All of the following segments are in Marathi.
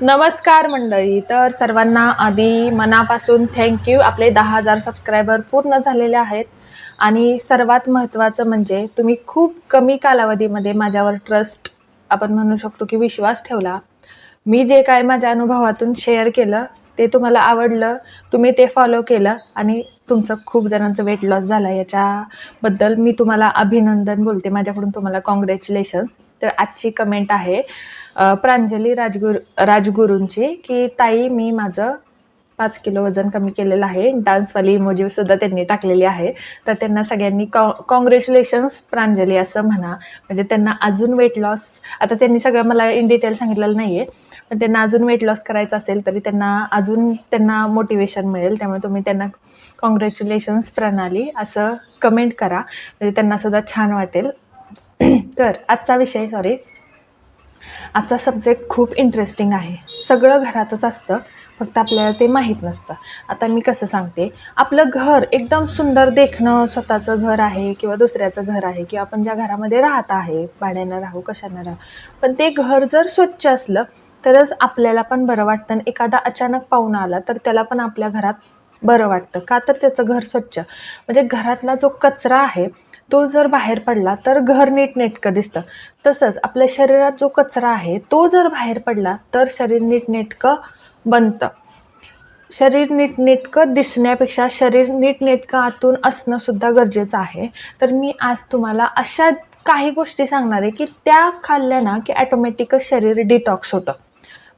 नमस्कार मंडळी तर सर्वांना आधी मनापासून थँक्यू आपले दहा हजार सबस्क्रायबर पूर्ण झालेले आहेत. आणि सर्वात महत्त्वाचं म्हणजे तुम्ही खूप कमी कालावधीमध्ये माझ्यावर ट्रस्ट आपण म्हणू शकतो की विश्वास ठेवला. मी जे काय माझ्या अनुभवातून शेअर केलं ते तुम्हाला आवडलं तुम्ही ते फॉलो केलं आणि तुमचं खूप जणांचं वेट लॉस झाला. याच्याबद्दल मी तुम्हाला अभिनंदन बोलते. माझ्याकडून तुम्हाला कॉंग्रॅच्युलेशन तर आजची कमेंट आहे प्रांजली राजगुरु राजगुरूंची की ताई मी माझं पाच किलो वजन कमी केलेलं आहे. डान्सवाली इमोजी सुद्धा त्यांनी टाकलेली आहे. तर त्यांना सगळ्यांनी कॉ कॉंग्रॅच्युलेशन्स प्रांजली असं म्हणा. म्हणजे त्यांना अजून वेट लॉस आता त्यांनी सगळं मला इन डिटेल सांगितलेलं नाही आहे पण त्यांना अजून वेट लॉस करायचं असेल तरी त्यांना अजून त्यांना मोटिवेशन मिळेल. त्यामुळे तुम्ही त्यांना कॉंग्रॅच्युलेशन्स प्रणाली असं कमेंट करा. म्हणजे त्यांना सुद्धा छान वाटेल. तर आजचा विषय सॉरी आजचा सब्जेक्ट खूप इंटरेस्टिंग आहे. सगळं घरातच असतं फक्त आपल्याला ते माहीत नसतं. आता मी कसं सांगते आपलं घर एकदम सुंदर देखणं स्वतःचं घर आहे किंवा दुसऱ्याचं घर आहे किंवा आपण ज्या घरामध्ये राहत आहे भाड्यानं राहू कशानं राहू पण ते घर जर स्वच्छ असलं तरच आपल्याला पण बरं वाटतं आणि एखादा अचानक पाहुणा आला तर त्याला पण आपल्या घरात बरं वाटतं. का तर त्याचं घर स्वच्छ. म्हणजे घरातला जो कचरा आहे तो जर बाहेर पडला तर घर नीटनेटकं दिसतं. तसंच आपल्या शरीरात जो कचरा आहे तो जर बाहेर पडला तर शरीर नीटनेटकं बनतं. शरीर नीटनेटकं दिसण्यापेक्षा शरीर नीटनेटकं आतून असणं सुद्धा गरजेचं आहे. तर मी आज तुम्हाला अशा काही गोष्टी सांगणार आहे की त्या खाल्ल्या ना की ॲटोमॅटिकच शरीर डिटॉक्स होतं.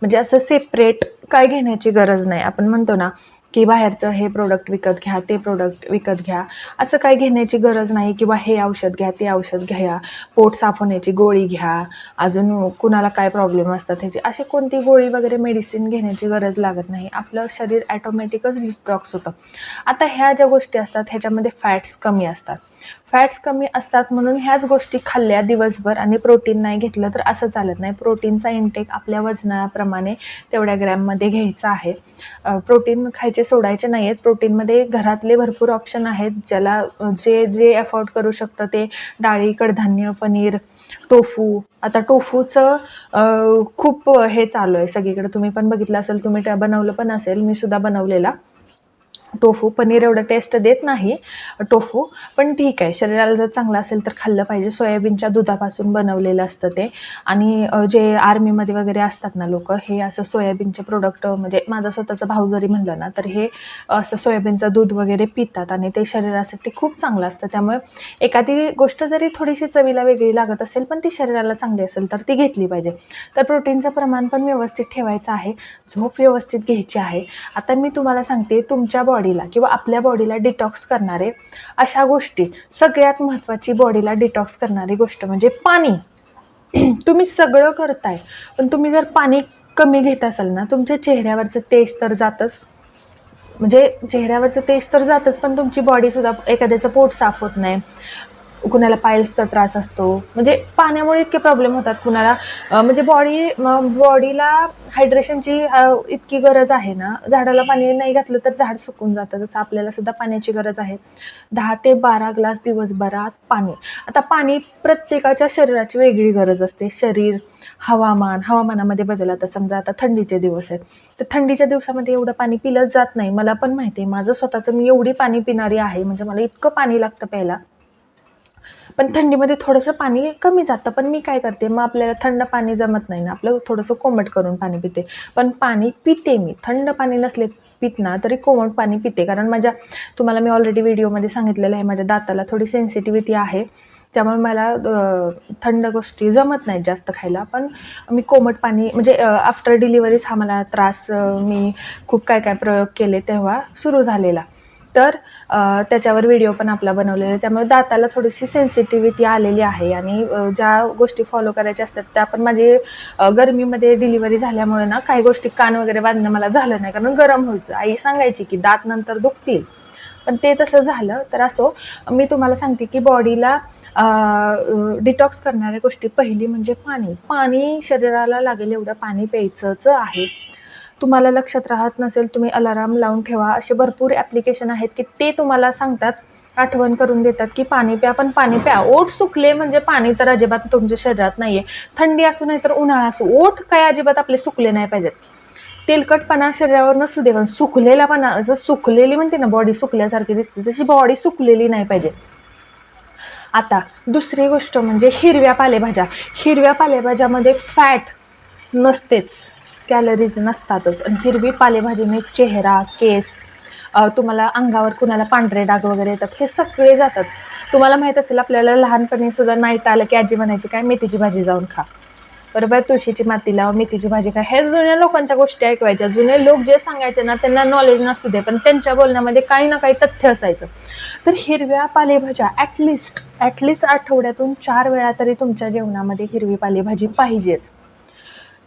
म्हणजे असं सेपरेट काय घेण्याची गरज नाही. आपण म्हणतो ना की बाहेरचं हे प्रोडक्ट विकत घ्या ते प्रोडक्ट विकत घ्या. असं काही घेण्याची गरज नाही किंवा हे औषध घ्या ते औषध घ्या. पोट साफ होण्याची गोळी घ्या. अजून कुणाला काय प्रॉब्लेम असतात ह्याची. अशी कोणती गोळी वगैरे मेडिसिन घेण्याची गरज लागत नाही. आपलं शरीर ॲटोमॅटिकच डिटॉक्स होतं. आता ह्या ज्या गोष्टी असतात ह्याच्यामध्ये फॅट्स कमी असतात. फॅट्स कमी असतात म्हणून ह्याच गोष्टी खाल्ल्या दिवसभर आणि प्रोटीन नाही घेतलं तर असं चालत नाही. प्रोटीनचा इंटेक आपल्या वजनाप्रमाणे तेवढ्या ग्रॅममध्ये घ्यायचा आहे. प्रोटीन खायचे सोडायचे नाही आहेत प्रोटीनमध्ये घरातले भरपूर ऑप्शन आहेत. ज्याला जे जे अफोर्ड करू शकतं ते डाळी कडधान्य पनीर टोफू आता टोफूचं खूप हे चालू आहे सगळीकडे. तुम्ही पण बघितलं असेल तुम्ही त्या बनवलं पण असेल मी सुद्धा बनवलेला. टोफू पनीर एवढं टेस्ट देत नाही टोफू. पण ठीक आहे शरीराला जर चांगलं असेल तर खाल्लं पाहिजे. सोयाबीनच्या दुधापासून बनवलेलं असतं ते. आणि जे आर्मीमध्ये वगैरे असतात ना लोक हे असं सोयाबीनचे प्रोडक्ट म्हणजे माझा स्वतःचा भाऊ जरी म्हणलं ना तर हे असं सोयाबीनचं दूध वगैरे पितात आणि ते शरीरासाठी खूप चांगलं असतं. त्यामुळे एखादी गोष्ट जरी थोडीशी चवीला वेगळी लागत असेल पण ती शरीराला चांगली असेल तर ती घेतली पाहिजे. तर प्रोटीनचं प्रमाण पण व्यवस्थित ठेवायचं आहे. झोप व्यवस्थित घ्यायची आहे. आता मी तुम्हाला सांगते तुमच्या बॉडीला किंवा आपल्या बॉडीला डिटॉक्स करणारे अशा गोष्टी. सगळ्यात महत्त्वाची बॉडीला डिटॉक्स करणारी गोष्ट म्हणजे पाणी. तुम्ही सगळं करताय पण तुम्ही जर पाणी कमी घेत असाल ना तुमच्या चेहऱ्यावरचं तेज तर जातच. म्हणजे चेहऱ्यावरचं तेज तर जातच पण तुमची बॉडीसुद्धा एखाद्याचं पोट साफ होत नाही. कुणाला पायल्सचा त्रास असतो. म्हणजे पाण्यामुळे इतके प्रॉब्लेम होतात कुणाला. म्हणजे बॉडी बॉडीला हायड्रेशनची इतकी गरज आहे ना. झाडाला पाणी नाही घातलं तर झाड सुकून जातं. जसं आपल्याला सुद्धा पाण्याची गरज आहे. दहा ते बारा ग्लास दिवसभरात पाणी. आता पाणी प्रत्येकाच्या शरीराची वेगळी गरज असते. शरीर हवामान हवामानामध्ये बदल. आता समजा आता थंडीचे दिवस आहेत. तर थंडीच्या दिवसामध्ये एवढं पाणी पिलंच जात नाही. मला पण माहिती आहे माझं स्वतःचं मी एवढी पाणी पिणारी आहे. म्हणजे मला इतकं पाणी लागतं प्यायला. पण थंडीमध्ये थोडंसं पाणी कमी जातं. पण मी काय करते मग आपल्याला थंड पाणी जमत नाही ना. आपलं थोडंसं कोमट करून पाणी पिते. पण पाणी पिते मी. थंड पाणी नसले पित ना तरी कोमट पाणी पिते. कारण माझ्या तुम्हाला मी ऑलरेडी व्हिडिओमध्ये सांगितलेलं आहे माझ्या दाताला थोडी सेन्सिटिव्हिटी आहे. त्यामुळे मला थंड गोष्टी जमत नाहीत जास्त खायला. पण मी कोमट पाणी म्हणजे आफ्टर डिलिव्हरीच हा मला त्रास मी खूप काय काय प्रयोग केले तेव्हा सुरू झालेला. तर त्याच्यावर व्हिडिओ पण आपला बनवलेला आहे. त्यामुळे दाताला थोडीशी सेन्सिटिव्हिटी आलेली आहे आणि ज्या गोष्टी फॉलो करायच्या असतात त्या पण माझी गरमीमध्ये डिलिव्हरी झाल्यामुळे ना काही गोष्टी कान वगैरे बांधणं मला झालं नाही. कारण गरम व्हायचं. आई सांगायची की दात नंतर दुखतील. पण ते तसं झालं. तर असो मी तुम्हाला सांगते की बॉडीला डिटॉक्स करणाऱ्या गोष्टी पहिली म्हणजे पाणी. पाणी शरीराला लागेल एवढं पाणी प्यायचंच आहे. तुम्हाला लक्षात राहत नसेल तुम्ही अलाराम लावून ठेवा. असे भरपूर ॲप्लिकेशन आहेत की ते तुम्हाला सांगतात आठवण करून देतात की पाणी प्या. पण पाणी प्या. ओठ सुकले म्हणजे पाणी तर अजिबात तुमच्या शरीरात नाही आहे थंडी असू नाही तर उन्हाळा असू. ओठ काय अजिबात आपले सुकले नाही पाहिजेत. तेलकटपणा शरीरावर नसू दे पण सुकलेलापणा जर सुकलेली म्हणते ना बॉडी सुकल्यासारखी दिसते तशी बॉडी सुकलेली नाही पाहिजे. आता दुसरी गोष्ट म्हणजे हिरव्या पालेभाज्या. हिरव्या पालेभाज्यामध्ये फॅट नसतेच. कॅलरीज नसतातच. आणि हिरवी पालेभाजीने म्हणजे चेहरा केस तुम्हाला अंगावर कुणाला पांढरे डाग वगैरे येतात हे सगळे जातात. तुम्हाला माहीत असेल आपल्याला लहानपणी सुद्धा नाईट आलं की आजी म्हणायची काय मेथीची भाजी जाऊन खा. बरोबर? तुळशीची माती लाव मेथीची भाजी खा. हे जुन्या लोकांच्या गोष्टी ऐकवायच्या. जुने लोक जे सांगायचे ना त्यांना नॉलेज नसू दे पण त्यांच्या बोलण्यामध्ये काही ना काही तथ्य असायचं. तर हिरव्या पालेभाज्या ॲटलिस्ट ॲटलिस्ट आठवड्यातून चार वेळा तरी तुमच्या जेवणामध्ये हिरवी पालेभाजी पाहिजेच.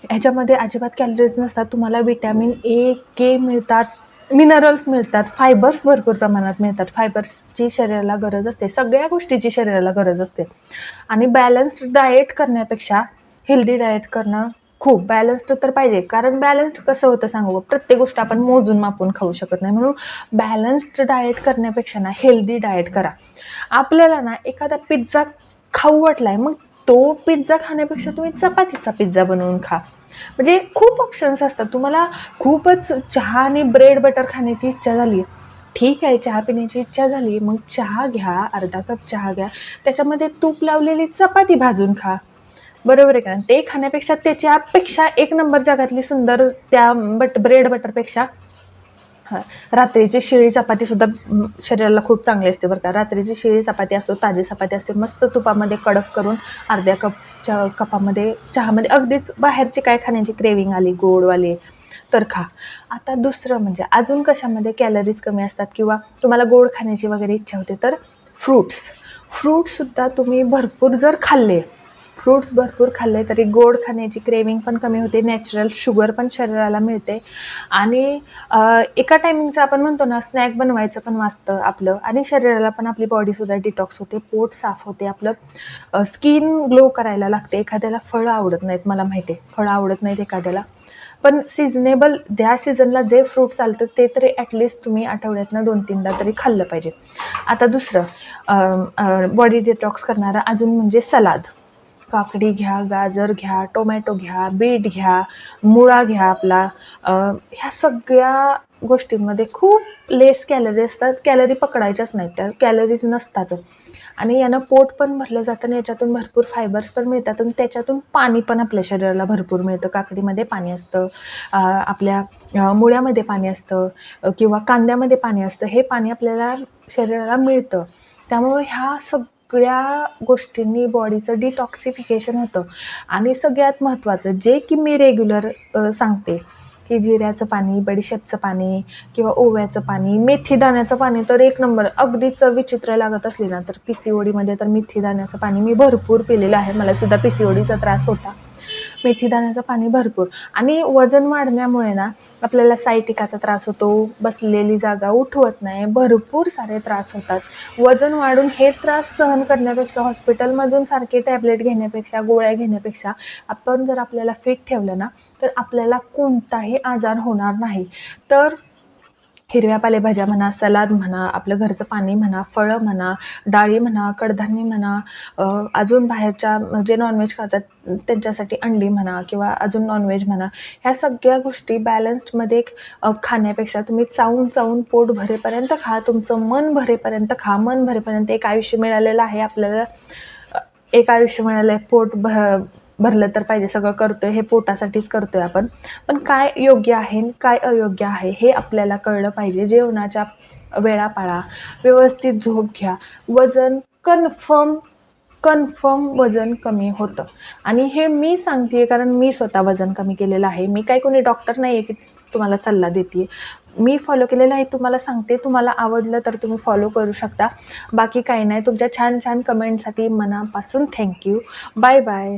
ह्याच्यामध्ये अजिबात कॅलरीज नसतात. तुम्हाला विटॅमिन ए के मिळतात. मिनरल्स मिळतात. फायबर्स भरपूर प्रमाणात मिळतात. फायबर्सची शरीराला गरज असते. सगळ्या गोष्टीची शरीराला गरज असते. आणि बॅलन्स्ड डाएट करण्यापेक्षा हेल्दी डाएट करणं खूप बॅलन्स्ड तर पाहिजे. कारण बॅलन्स्ड कसं होतं सांगू प्रत्येक गोष्ट आपण मोजून मापून खाऊ शकत नाही. म्हणून बॅलन्स्ड डाएट करण्यापेक्षा ना हेल्दी डाएट करा. आपल्याला ना एखादा पिझ्झा खाऊ वाटलाय मग तो पिझ्झा खाण्यापेक्षा तुम्ही चपातीचा पिझ्झा बनवून खा. म्हणजे खूप ऑप्शन्स असतात. तुम्हाला खूपच चहा आणि ब्रेड बटर खाण्याची इच्छा झाली ठीक आहे चहा पिण्याची इच्छा झाली मग चहा घ्या अर्धा कप चहा घ्या. त्याच्यामध्ये तूप लावलेली चपाती भाजून खा. बरोबर आहे का? ते खाण्यापेक्षा त्याच्यापेक्षा एक नंबर जगातली सुंदर त्या बट ब्रेड बटरपेक्षा रात्रीची शिळी चपाती सुद्धा शरीराला खूप चांगली असते बरं का. रात्रीची शिळी चपाती असतो ताजी चपाती असते मस्त तुपामध्ये कडक करून अर्ध्या कपच्या कपामध्ये चहामध्ये अगदीच बाहेरची काय खाण्याची क्रेविंग आली गोडवाली तर खा. आता दुसरं म्हणजे अजून कशामध्ये कॅलरीज कमी असतात किंवा तुम्हाला गोड खाण्याची वगैरे इच्छा होते तर फ्रूट्स फ्रुट्ससुद्धा तुम्ही भरपूर जर खाल्ले फ्रूट्स भरपूर खाल्ले तरी गोड खाण्याची क्रेविंग पण कमी होते. नॅचरल शुगर पण शरीराला मिळते. आणि एका टायमिंगचं आपण म्हणतो ना स्नॅक बनवायचं पण वाचतं आपलं. आणि शरीराला पण आपली बॉडीसुद्धा डिटॉक्स होते पोट साफ होते आपलं. स्किन ग्लो करायला लागते. एखाद्याला फळं आवडत नाहीत मला माहिती आहे फळं आवडत नाहीत एखाद्याला. पण सिजनेबल ज्या सीझनला जे फ्रूट चालतं ते तरी ॲटलिस्ट तुम्ही आठवड्यातनं दोन तीनदा तरी खाल्लं पाहिजे. आता दुसरं बॉडी डिटॉक्स करणारं अजून म्हणजे सलाद. काकडी घ्या गाजर घ्या टोमॅटो घ्या बीट घ्या मुळा घ्या आपला. ह्या सगळ्या गोष्टींमध्ये खूप लेस कॅलरी असतात. कॅलरी पकडायच्याच नाहीत त्या कॅलरीज नसतात. आणि यानं पोट पण भरलं जातं आणि याच्यातून भरपूर फायबर्स पण मिळतात आणि त्याच्यातून पाणी पण आपल्या शरीराला भरपूर मिळतं. काकडीमध्ये पाणी असतं. आपल्या मुळ्यामध्ये पाणी असतं. किंवा कांद्यामध्ये पाणी असतं. हे पाणी आपल्याला शरीराला मिळतं. त्यामुळे ह्या सग सगळ्या गोष्टींनी बॉडीचं डिटॉक्सिफिकेशन होतं. आणि सगळ्यात महत्त्वाचं जे की मी रेग्युलर सांगते की जिऱ्याचं पाणी बडीशेपचं पाणी किंवा ओव्याचं पाणी मेथी दाण्याचं पाणी तर एक नंबर. अगदीच विचित्र लागत असली ना तर पी सी ओडीमध्ये तर मेथी दाण्याचं पाणी मी भरपूर पिलेलं आहे. मला सुद्धा पी सी ओडीचा त्रास होता. मेथीदाण्याचं पाणी भरपूर. आणि वजन वाढण्यामुळे ना आपल्याला सायटिकाचा त्रास होतो बसलेली जागा उठवत नाही भरपूर सारे त्रास होतात. वजन वाढून हे त्रास सहन करण्यापेक्षा हॉस्पिटलमधून सारखे टॅबलेट घेण्यापेक्षा गोळ्या घेण्यापेक्षा आपण जर आपल्याला फिट ठेवलं ना तर आपल्याला कोणताही आजार होणार नाही. तर हिरव्या पालेभाज्या म्हणा सलाद म्हणा आपलं घरचं पाणी म्हणा फळं म्हणा डाळी म्हणा कडधान्य म्हणा अजून बाहेरच्या जे नॉनव्हेज खातात त्यांच्यासाठी अंडी म्हणा किंवा अजून नॉनव्हेज म्हणा ह्या सगळ्या गोष्टी बॅलन्स्डमध्ये खाण्यापेक्षा तुम्ही चावून चावून पोट भरेपर्यंत खा तुमचं मन भरेपर्यंत खा मन भरेपर्यंत एक आयुष्य मिळालेलं आहे आपल्याला एक आयुष्य मिळालं आहे पोट भ भरलं तर पाहिजे सगळं करतोय हे पोटासाठीच करतोय आपण. पण काय योग्य आहे आणि काय अयोग्य आहे हे आपल्याला कळलं पाहिजे. जेवणाच्या वेळा पाळा व्यवस्थित झोप घ्या. वजन कन्फर्म कन्फर्म वजन कमी होतं. आणि हे मी सांगते कारण मी स्वतः वजन कमी केलेलं आहे. मी काही कोणी डॉक्टर नाही आहे की तुम्हाला सल्ला देते मी फॉलो केलेलं आहे तुम्हाला सांगते. तुम्हाला आवडलं तर तुम्ही फॉलो करू शकता. बाकी काही नाही. तुमच्या छान छान कमेंटसाठी मनापासून थँक्यू बाय बाय